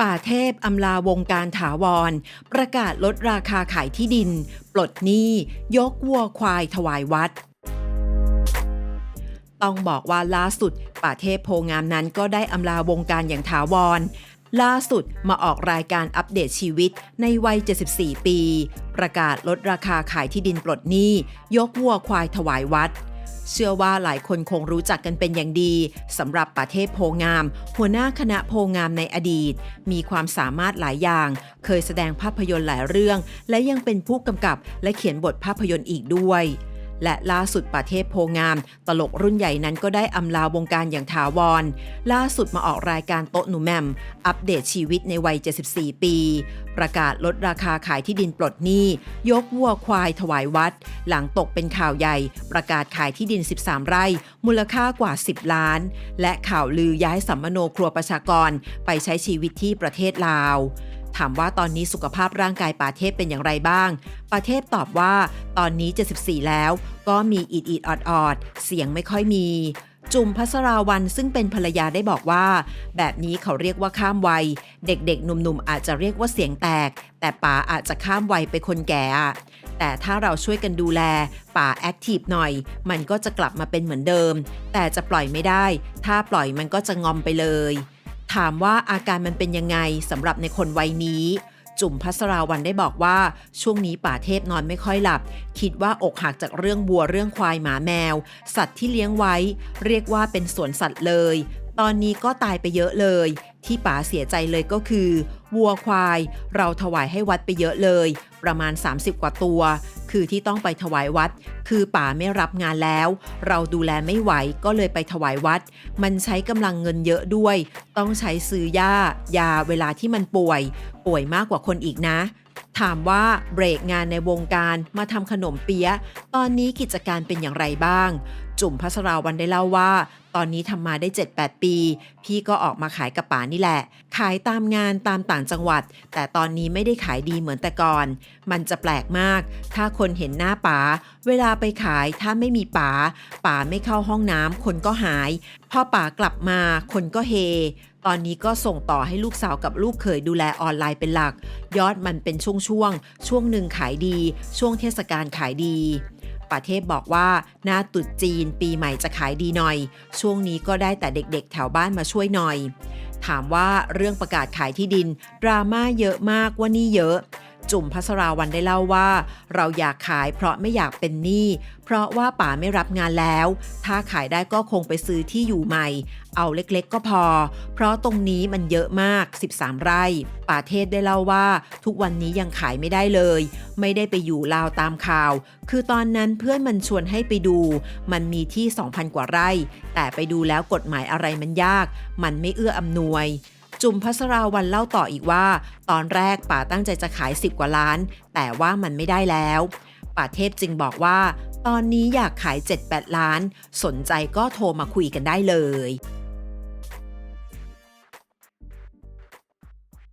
ป่าเทพอำลาวงการถาวร ประกาศลดราคาขายที่ดิน ปลดหนี้ ยกวัวควายถวายวัด ต้องบอกว่าล่าสุด ป่าเทพโพงามนั้นก็ได้อำลาวงการอย่างถาวร ล่าสุดมาออกรายการอัปเดตชีวิตในวัย 74 ปี ประกาศลดราคาขายที่ดินปลดหนี้ ยกวัวควายถวายวัด เชื่อว่าหลายคนคงรู้จักกันเป็นอย่างดีสำหรับประเทศโพงาม หัวหน้าคณะโพงามในอดีต มีความสามารถหลายอย่าง เคยแสดงภาพยนตร์หลายเรื่อง และยังเป็นผู้กำกับและเขียนบทภาพยนตร์อีกด้วย และล่าสุดป่าเทพโพงาม ตลกรุ่นใหญ่นั้นก็ได้อำลาวงการอย่างถาวร ล่าสุดมาออกรายการโต๊ะหนูแมม อัปเดตชีวิตในวัย 74 ปี ประกาศลดราคาขายที่ดินปลดหนี้ ยกวัวควายถวายวัด หลังตกเป็นข่าวใหญ่ ประกาศขายที่ดิน 13 ไร่ มูลค่ากว่า 10 ล้าน และข่าวลือย้ายสัมมโนครัวประชากร ไปใช้ชีวิตที่ประเทศลาว ถามว่าตอนนี้สุขภาพร่างกายป่าเทพเป็นอย่างไรบ้าง ป่าเทพตอบว่า ตอนนี้ 74 แล้ว ก็มีอีดอีดออดออดๆเสียงไม่ค่อยมี จุมพัสราวันซึ่งเป็นภรรยาได้บอกว่า แบบนี้เขาเรียกว่าข้ามวัย เด็กๆ หนุ่มๆ อาจจะเรียกว่าเสียงแตก แต่ป๋าอาจจะข้ามวัยไปคนแก่อะแต่ถ้าเราช่วยกันดูแล ป่าแอคทีฟหน่อย มันก็จะกลับมาเป็นเหมือนเดิม แต่จะปล่อยไม่ได้ ถ้าปล่อยมันก็จะงอมไปเลย ถามว่าอาการมันเป็นยังไงสำหรับในคนวัยนี้ จุ่มพัสราวันได้บอกว่าช่วงนี้ป่าเทพนอนไม่ค่อยหลับ คิดว่าอกหักจากเรื่องวัวเรื่องควายหมาแมว สัตว์ที่เลี้ยงไว้ เรียกว่าเป็นสวนสัตว์เลย ตอนนี้ก็ตายไปเยอะเลย ที่ป๋าเสียใจเลยก็คือวัวควาย เราถวายให้วัดไปเยอะเลย ประมาณ 30 กว่าตัว คือที่ต้องไปถวายวัด คือป่าไม่รับงานแล้ว เราดูแลไม่ไหวก็เลยไปถวายวัด มันใช้กำลังเงินเยอะด้วย ต้องใช้ซื้อยายาเวลาที่มันป่วย ป่วยมากกว่าคนอีกนะ ถามว่าเบรกงานในวงการมาทำขนมเปี๊ยะ ตอนนี้กิจการเป็นอย่างไรบ้าง จุ่มพัสราวันได้เล่าว่า ตอนนี้ทำมาได้ 7-8 ปี พี่ก็ออกมาขายกระป๋านี่แหละ ขายตามงานตามต่างจังหวัด แต่ตอนนี้ไม่ได้ขายดีเหมือนแต่ก่อน มันจะแปลกมาก ถ้าคนเห็นหน้าป๋า เวลาไปขายถ้าไม่มีป๋าป๋าไม่เข้าห้องน้ำคนก็หาย พอป๋ากลับมาคนก็เฮ ตอนนี้ก็ส่งต่อให้ลูกสาวกับลูกเขยดูแลออนไลน์เป็นหลัก ยอดมันเป็นช่วงๆช่วงหนึ่งขายดี ช่วงเทศกาลขายดีป่าเทพบอกว่าหน้าตุดจีนปีใหม่จะขายดีหน่อย ช่วงนี้ก็ได้แต่เด็กๆ แถวบ้านมาช่วยหน่อย ถามว่าเรื่องประกาศขายที่ดิน ดราม่าเยอะมากว่านี่เยอะ จุ่มพัสราวันได้เล่าว่า เราอยากขายเพราะไม่อยากเป็นหนี้เพราะว่าป๋าไม่รับงานแล้ว ถ้าขายได้ก็คงไปซื้อที่อยู่ใหม่ เอาเล็กๆก็พอ เพราะตรงนี้มันเยอะมาก 13 ไร่ป่าเทพได้เล่าว่า ทุกวันนี้ยังขายไม่ได้เลย ไม่ได้ไปอยู่ลาวตามข่าว คือตอนนั้นเพื่อนมันชวนให้ไปดู มันมีที่ 2,000 กว่าไร่ แต่ไปดูแล้วกฎหมายอะไรมันยาก มันไม่เอื้ออำนวย จุมพัสราวันเล่าต่ออีกว่า ตอนแรกป่าตั้งใจจะขาย 10 กว่าล้าน แต่ว่ามันไม่ได้แล้ว ป่าเทพจึงบอกว่า ตอนนี้อยากขาย 7-8 ล้าน สนใจก็โทรมาคุยกันได้เลย